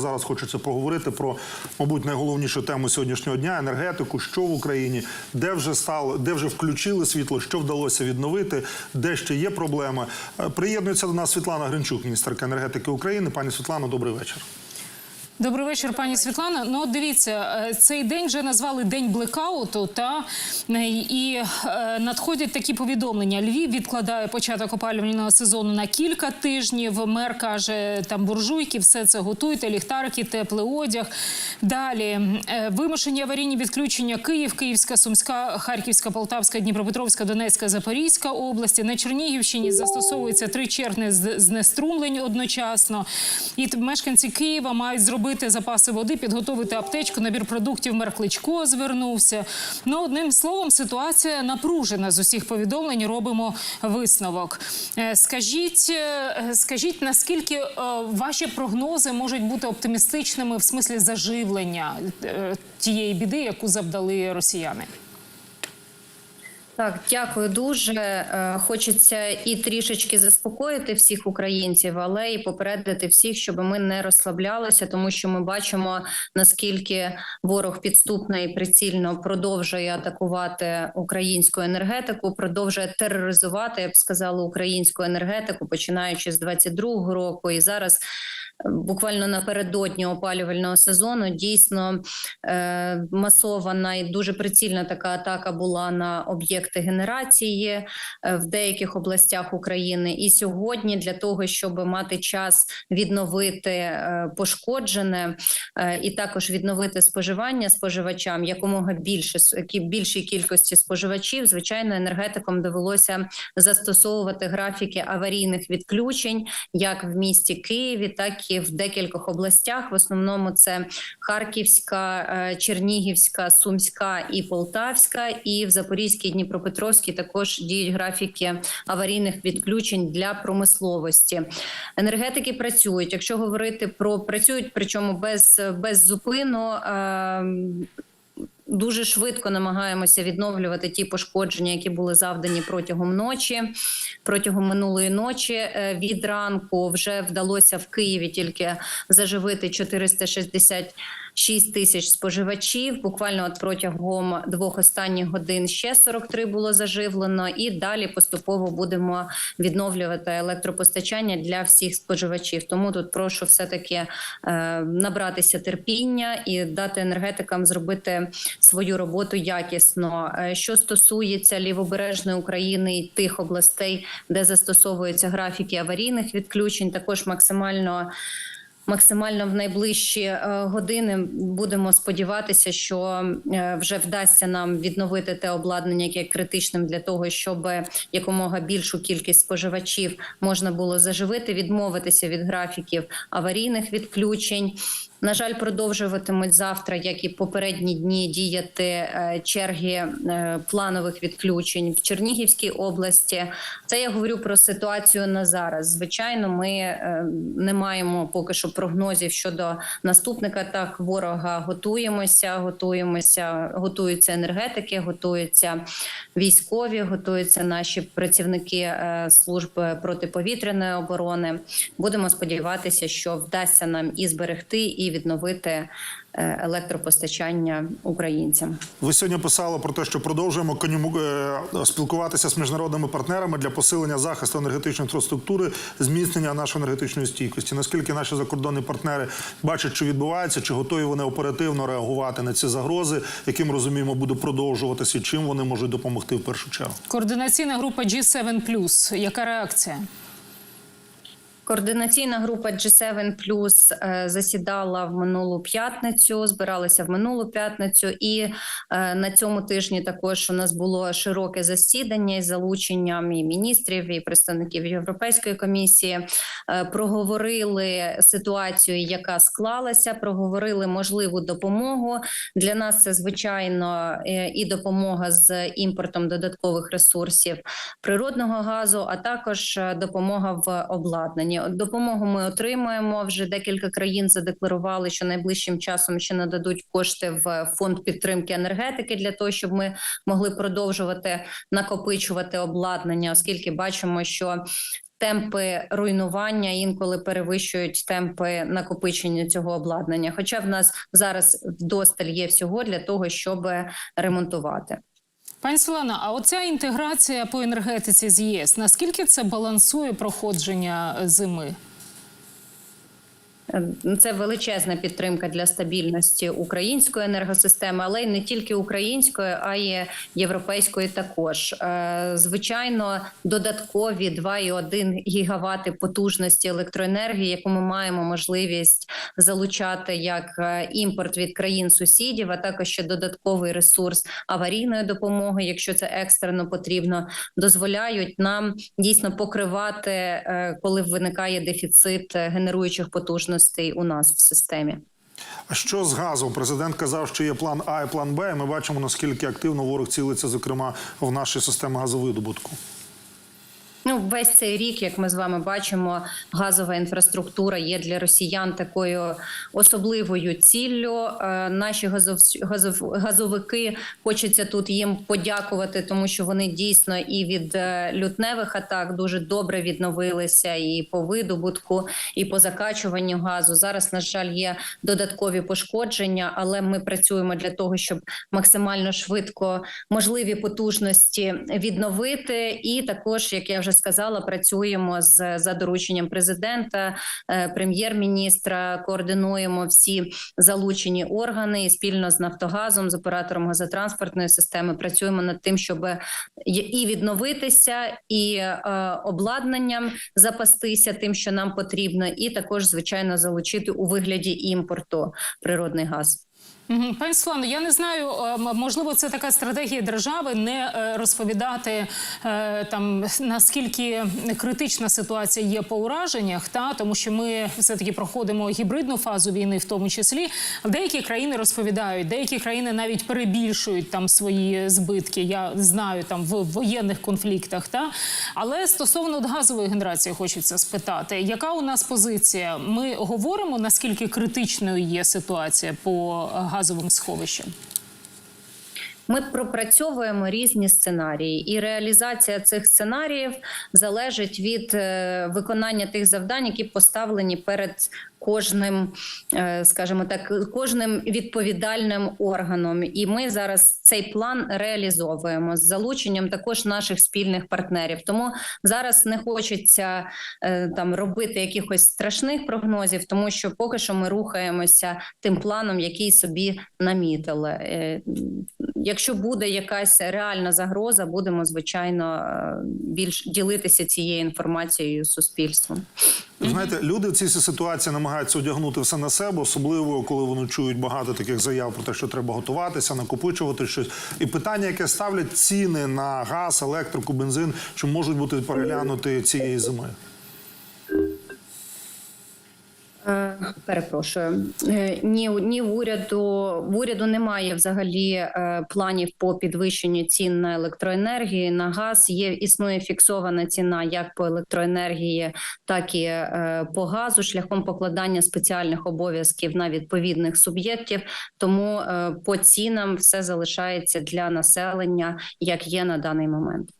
Зараз хочеться поговорити про, мабуть, найголовнішу тему сьогоднішнього дня енергетику, що в Україні, де вже стало, де вже включили світло, що вдалося відновити, де ще є проблеми. Е, Приєднується до нас Світлана Гринчук, міністерка енергетики України. Пані Світлано, добрий вечір. Добрий вечір, пані Світлана. Ну, дивіться, е, цей день вже назвали день блекауту, та е, і е, надходять такі повідомлення. Львів відкладає початок опалювального сезону на кілька тижнів. Мер каже, там буржуйки, все це готуйте, ліхтарики, теплий одяг. Далі вимушені аварійні відключення Київ, Київська, Сумська, Харківська, Полтавська, Дніпропетровська, Донецька, Запорізька області. На Чернігівщині застосовується три черги знеструмлень одночасно. І мешканці Києва мають зробити запаси води, підготовити аптечку, набір продуктів. Меркличко звернувся. Ну, одним словом, ситуація напружена з усіх повідомлень. Робимо висновок. Е, Скажіть, е, скажіть, наскільки е, ваші прогнози можуть бути оптимістичними в смислі заживлення тієї біди, яку завдали росіяни? Так, дякую дуже. Е, Хочеться і трішечки заспокоїти всіх українців, але і попередити всіх, щоб ми не розслаблялися, тому що ми бачимо наскільки ворог підступно і прицільно продовжує атакувати українську енергетику, продовжує тероризувати, я б сказала, українську енергетику, починаючи з 22-го року, і зараз. Буквально напередодні опалювального сезону дійсно е, масована і дуже прицільна така атака була на об'єкти генерації е, в деяких областях України. І сьогодні для того, щоб мати час відновити е, пошкоджене і також відновити споживання споживачам якомога більше більшій кількості споживачів, звичайно, енергетикам довелося застосовувати графіки аварійних відключень як в місті Києві, так і в декількох областях. В основному це Харківська, е, Чернігівська, Сумська і Полтавська, і в Запорізькій Дніпропетровській також діють графіки аварійних відключень для промисловості. Енергетики працюють. Якщо говорити про працюють, причому без, без зупину. Дуже швидко намагаємося відновлювати ті пошкодження, які були завдані протягом ночі. Протягом минулої ночі е, від ранку вже вдалося в Києві тільки заживити 466 тисяч споживачів. Буквально от протягом двох останніх годин ще 43 було заживлено, і далі поступово будемо відновлювати електропостачання для всіх споживачів. Тому тут прошу все таки е, набратися терпіння і дати енергетикам зробити свою роботу якісно. Е, Що стосується лівобережної України і тих областей, де застосовуються графіки аварійних відключень, також максимально. Максимально в найближчі е, години будемо сподіватися, що е, вже вдасться нам відновити те обладнання, яке критичним для того, щоб якомога більшу кількість споживачів можна було заживити, відмовитися від графіків аварійних відключень. На жаль, продовжуватимуть завтра, як і попередні дні, діяти е, черги е, планових відключень в Чернігівській області. Це я говорю про ситуацію на зараз. Звичайно, ми е, не маємо поки що прогнозів щодо наступних атак ворога. Готуємося, готуємося, готуються енергетики, готуються військові, готуються наші працівники служби протиповітряної оборони. Будемо сподіватися, що вдасться нам і зберегти, і відновити е, електропостачання українцям. Ви сьогодні писали про те, що продовжуємо конюму- е, спілкуватися з міжнародними партнерами для посилення захисту енергетичної інфраструктури, зміцнення нашої енергетичної стійкості. Наскільки наші закордонні партнери бачать, що відбувається, чи готові вони оперативно реагувати на ці загрози, яким розуміємо буде продовжуватися, і чим вони можуть допомогти в першу чергу? Координаційна група G7+. Яка реакція? Координаційна група G7 Plus е, засідала в минулу п'ятницю, збиралася в минулу п'ятницю, і е, на цьому тижні також у нас було широке засідання із залученням і міністрів, і представників Європейської комісії. Е, Проговорили ситуацію, яка склалася, проговорили можливу допомогу. Для нас це звичайно і допомога з імпортом додаткових ресурсів природного газу, а також допомога в обладнанні. Допомогу ми отримуємо. Вже декілька країн задекларували, що найближчим часом ще нададуть кошти в фонд підтримки енергетики для того, щоб ми могли продовжувати накопичувати обладнання, оскільки бачимо, що темпи руйнування інколи перевищують темпи накопичення цього обладнання. Хоча в нас зараз вдосталь є всього для того, щоб ремонтувати. Пані Світлана, а оця інтеграція по енергетиці з ЄС, наскільки це балансує проходження зими? Е, Це величезна підтримка для стабільності української енергосистеми, але й не тільки української, а й європейської. Також Е, звичайно, додаткові 2,1 гігавати потужності електроенергії, яку ми маємо можливість залучати як е, імпорт від країн сусідів, а також ще додатковий ресурс аварійної допомоги, якщо це екстрено потрібно, дозволяють нам дійсно покривати, е, коли виникає дефіцит генеруючих потужностей у нас в системі. А що з газом? Президент казав, що є план А і план Б. і Ми бачимо, наскільки активно ворог цілиться, зокрема, в наші системи газовидобутку. Ну, весь цей рік, як ми з вами бачимо, газова інфраструктура є для росіян такою особливою ціллю. Е, Наші газов, газов, газовики хочеться тут їм подякувати, тому що вони дійсно і від е, лютневих атак дуже добре відновилися, і по видобутку, і по закачуванню газу. Зараз, на жаль, є додаткові пошкодження, але ми працюємо для того, щоб максимально швидко можливі потужності відновити. І також, як я вже сказала, працюємо з за дорученням президента, е, прем'єр-міністра. Координуємо всі залучені органи і спільно з Нафтогазом, з оператором газотранспортної системи. Працюємо над тим, щоб і відновитися, і е, обладнанням запастися тим, що нам потрібно, і також звичайно залучити у вигляді імпорту природний газ. Пані Світлано, я не знаю, е, можливо, це така стратегія держави не е, розповідати е, там наскільки критична ситуація є по ураженнях, та тому що ми все таки проходимо гібридну фазу війни, в тому числі. Деякі країни розповідають, деякі країни навіть перебільшують там свої збитки. Я знаю там в воєнних конфліктах. Та але стосовно газової генерації, хочеться спитати, яка у нас позиція? Ми говоримо наскільки критичною є ситуація по газовим сховищем? Ми пропрацьовуємо різні сценарії, і реалізація цих сценаріїв залежить від е, виконання тих завдань, які поставлені перед кожним, е, скажімо так, кожним відповідальним органом. І ми зараз цей план реалізовуємо з залученням також наших спільних партнерів. Тому зараз не хочеться е, там робити якихось страшних прогнозів, тому що поки що ми рухаємося тим планом, який собі намітили. Е, Якщо буде якась реальна загроза, будемо звичайно більш ділитися цією інформацією з суспільством. Знаєте, люди в цій ситуації намагаються одягнути все на себе, особливо коли вони чують багато таких заяв про те, що треба готуватися, накопичувати щось. І питання, яке ставлять ціни на газ, електрику, бензин, що можуть бути переглянути цієї зими. Е, Перепрошую, Е, ні, ні в уряду в уряду немає взагалі е, планів по підвищенню цін на електроенергію, на газ. Є існує фіксована ціна як по електроенергії, так і по газу, шляхом покладання спеціальних обов'язків на відповідних суб'єктів. Тому по цінам все залишається для населення, як є на даний момент.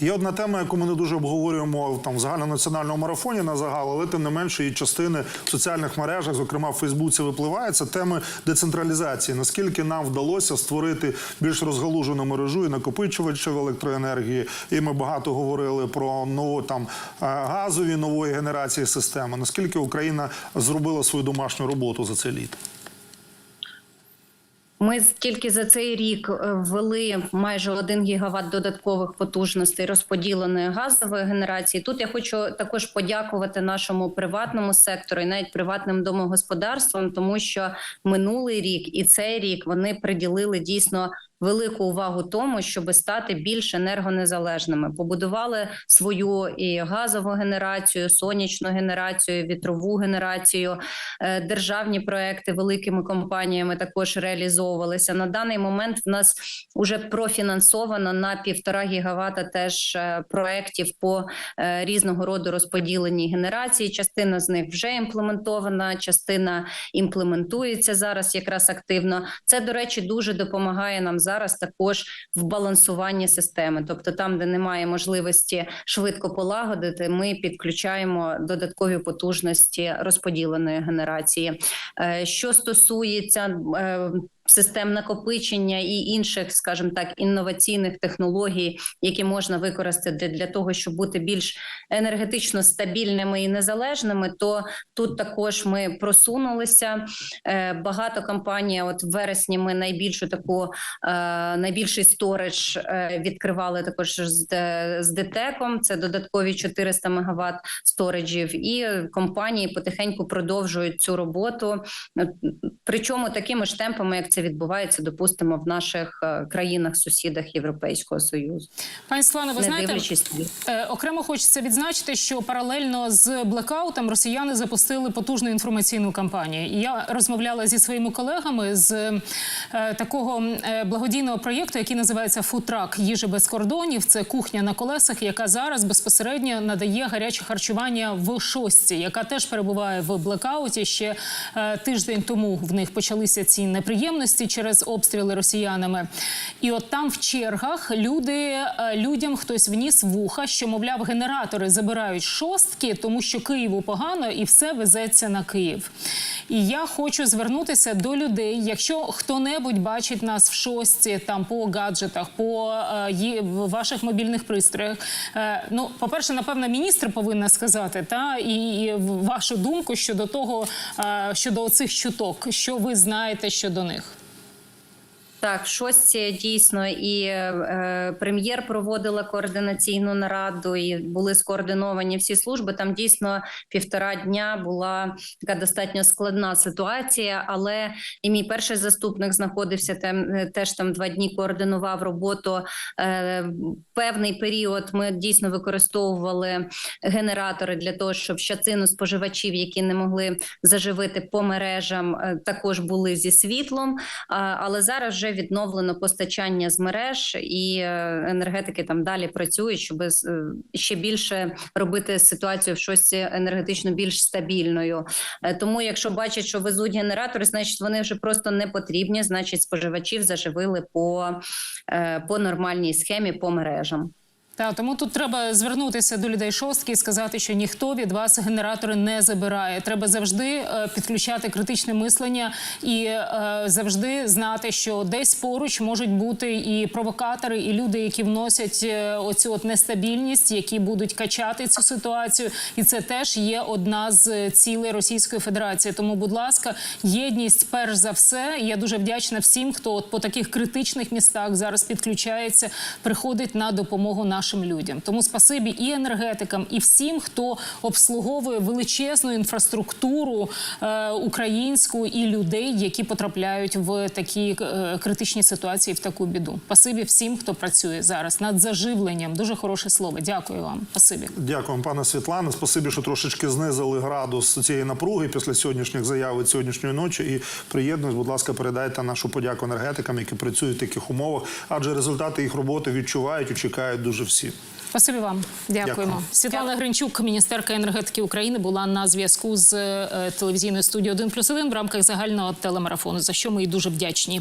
Є одна тема, яку ми не дуже обговорюємо там в загальнонаціональному марафоні на загал, але тим не менше її частини в соціальних мережах, зокрема в Фейсбуці, випливає. Це теми децентралізації. Наскільки нам вдалося створити більш розгалужену мережу і накопичувачів електроенергії? І ми багато говорили про нову там е, газові нової генерації системи. Наскільки Україна зробила свою домашню роботу за це літо? Ми тільки за цей рік е, ввели майже 1 гігават додаткових потужностей розподіленої газової генерації. Тут я хочу також подякувати нашому приватному сектору і навіть приватним домогосподарствам, тому що минулий рік і цей рік вони приділили дійсно. Велику увагу тому, щоб стати більш енергонезалежними, побудували свою і газову генерацію, сонячну генерацію, вітрову генерацію. Е, Державні проекти великими компаніями також реалізовувалися. На даний момент в нас вже профінансовано на півтора гігавата теж е, проєктів по е, різного роду розподіленій генерації. Частина з них вже імплементована, частина імплементується зараз якраз активно. Це, до речі, дуже допомагає нам зараз також в балансуванні системи. Тобто, там, де немає можливості швидко полагодити, ми підключаємо додаткові потужності розподіленої генерації. Е, Що стосується е, систем накопичення і інших, скажімо так, інноваційних технологій, які можна використати для того, щоб бути більш енергетично стабільними і незалежними, то тут також ми просунулися. Е, Багато компаній, от в вересні, ми найбільшу таку е, найбільший сторидж е, відкривали також з, з ДТЕКом. Це додаткові 400 МВт сториджів, і компанії потихеньку продовжують цю роботу. Причому такими ж темпами, як це відбувається, допустимо, в наших е, країнах-сусідах Європейського союзу, Пані Світлано, ви не знаєте, дивлячись Е, Окремо хочеться відзначити, що паралельно з блекаутом росіяни запустили потужну інформаційну кампанію. І я розмовляла зі своїми колегами з е, такого благодійного проєкту, який називається Футрак їжі без кордонів. Це кухня на колесах, яка зараз безпосередньо надає гаряче харчування в шостці, яка теж перебуває в блекауті. Ще тиждень тому в них почалися ці неприємності через обстріли росіянами. І от там в чергах люди е, людям хтось вніс вуха, що мовляв, генератори забирають шостки, тому що Києву погано і все везеться на Київ. І я хочу звернутися до людей. Якщо хто-небудь бачить нас в шостці, там по гаджетах, по е, ваших мобільних пристроях. Е, ну, по-перше, напевно, міністр повинна сказати, та і, і вашу думку щодо того, е, щодо цих чуток, що ви знаєте щодо них. Так, шості дійсно і е, прем'єр проводила координаційну нараду, і були скоординовані всі служби. Там дійсно півтора дня була така достатньо складна ситуація. Але і мій перший заступник знаходився там е, теж там два дні координував роботу. Е, певний період ми дійсно використовували генератори для того, щоб частину споживачів, які не могли заживити по мережам, е, також були зі світлом. Але зараз вже відновлено постачання з мереж, і е, енергетики там далі працюють, щоб е, ще більше робити ситуацію в щось енергетично більш стабільною. Е, Тому, якщо бачать, що везуть генератори, значить вони вже просто не потрібні. Значить, споживачів заживили по, по нормальній схемі по мережам. Та тому тут треба звернутися до людей шостки і сказати, що ніхто від вас генератори не забирає. Треба завжди е, підключати критичне мислення і е, завжди знати, що десь поруч можуть бути і провокатори, і люди, які вносять е, оцю от нестабільність, які будуть качати цю ситуацію. І це теж є одна з цілей Російської Федерації. Тому, будь ласка, єдність перш за все. Я дуже вдячна всім, хто от по таких критичних містах зараз підключається, приходить на допомогу нашим людям. Тому спасибі і енергетикам, і всім, хто обслуговує величезну інфраструктуру е, українську і людей, які потрапляють в такі е, критичні ситуації, в таку біду. Спасибі всім, хто працює зараз над заживленням. Дуже хороше слово. Дякую вам. Спасибі. Дякую, вам, пане Світлане. Спасибі, що трошечки знизили градус цієї напруги після сьогоднішніх заяв сьогоднішньої ночі. І приєднуюсь, будь ласка, передайте нашу подяку енергетикам, які працюють в таких умовах, адже результати їх роботи відчувають і чекають дуже всі. Спасибі вам. Дякуємо. Дякую. Світлана Гринчук, міністерка енергетики України, була на зв'язку з е, телевізійною студією 1+,1 в рамках загального телемарафону, за що ми їй дуже вдячні.